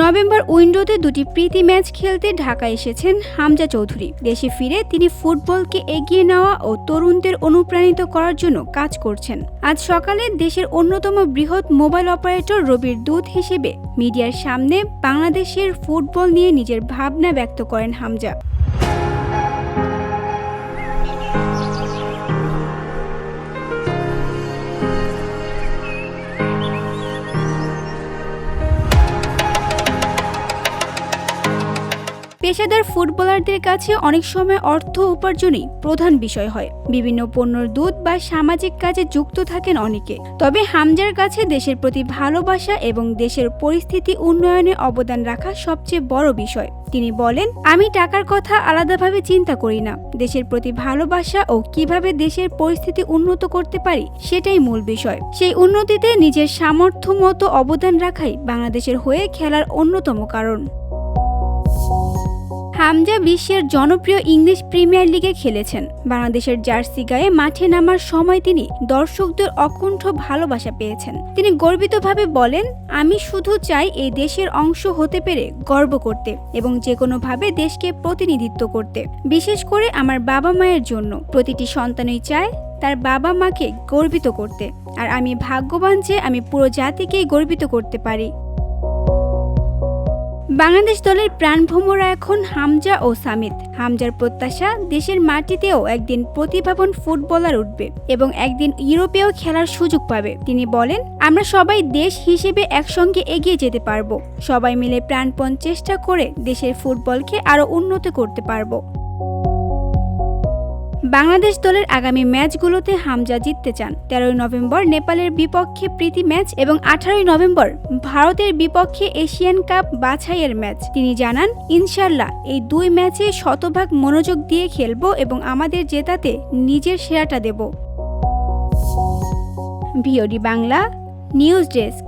November উইন্ডোতে দুটি প্রীতি match খেলতে ঢাকা এসেছেন হামজা চৌধুরী। দেশে ফিরে তিনি ফুটবলকে এগিয়ে নেওয়া ও তরুণদের অনুপ্রাণিত করার জন্য কাজ করছেন। আজ সকালে দেশের অন্যতম বৃহৎ মোবাইল অপারেটর রবির দূত হিসেবে মিডিয়ার সামনে বাংলাদেশের ফুটবল নিয়ে নিজের ভাবনা ব্যক্ত করেন হামজা। পেশাদার ফুটবলারদের কাছে অনেক সময় অর্থ উপার্জনই প্রধান বিষয় হয়। বিভিন্ন পণ্যর দুধ বা সামাজিক কাজে যুক্ত থাকেন অনেকে। তবে হামজার কাছে দেশের প্রতি ভালোবাসা এবং দেশের পরিস্থিতি উন্নয়নে অবদান রাখা সবচেয়ে বড় বিষয়। তিনি বলেন, আমি টাকার কথা আলাদাভাবে চিন্তা করি না। দেশের প্রতি ভালোবাসা ও কীভাবে দেশের পরিস্থিতি উন্নত করতে পারি সেটাই মূল বিষয়। সেই উন্নতিতে নিজের সামর্থ্য মতো অবদান রাখাই বাংলাদেশের হয়ে খেলার অন্যতম কারণ। হামজা বিশ্বের জনপ্রিয় ইংলিশ প্রিমিয়ার লিগে খেলেছেন। বাংলাদেশের জার্সি গায়ে মাঠে নামার সময় তিনি দর্শকদের অকুণ্ঠ ভালোবাসা পেয়েছেন। তিনি গর্বিতভাবে বলেন, আমি শুধু চাই এই দেশের অংশ হতে পেরে গর্ব করতে এবং যে কোনোভাবে দেশকে প্রতিনিধিত্ব করতে, বিশেষ করে আমার বাবা মায়ের জন্য। প্রতিটি সন্তানই চায় তার বাবা মাকে গর্বিত করতে, আর আমি ভাগ্যবান যে আমি পুরো জাতিকেই গর্বিত করতে পারি। বাংলাদেশ দলের প্রাণভোমরা এখন হামজা ও সামিত হামজার প্রত্যাশা দেশের মাটিতেও একদিন প্রতিভাবন ফুটবলার উঠবে এবং একদিন ইউরোপেও খেলার সুযোগ পাবে। তিনি বলেন, আমরা সবাই দেশ হিসেবে একসঙ্গে এগিয়ে যেতে পারব। সবাই মিলে প্রাণপণ চেষ্টা করে দেশের ফুটবলকে আরও উন্নত করতে পারব। বাংলাদেশ দলের আগামী ম্যাচগুলোতে হামজা জিততে চান। তেরোই নভেম্বর নেপালের বিপক্ষে প্রীতি ম্যাচ এবং আঠারোই নভেম্বর ভারতের বিপক্ষে এশিয়ান কাপ বাছাইয়ের ম্যাচ। তিনি জানান ইনশাল্লাহ এই দুই ম্যাচে শতভাগ মনোযোগ দিয়ে খেলব এবং আমাদের জেতাতে নিজের সেরাটা দেব। VOD Bangla, news desk.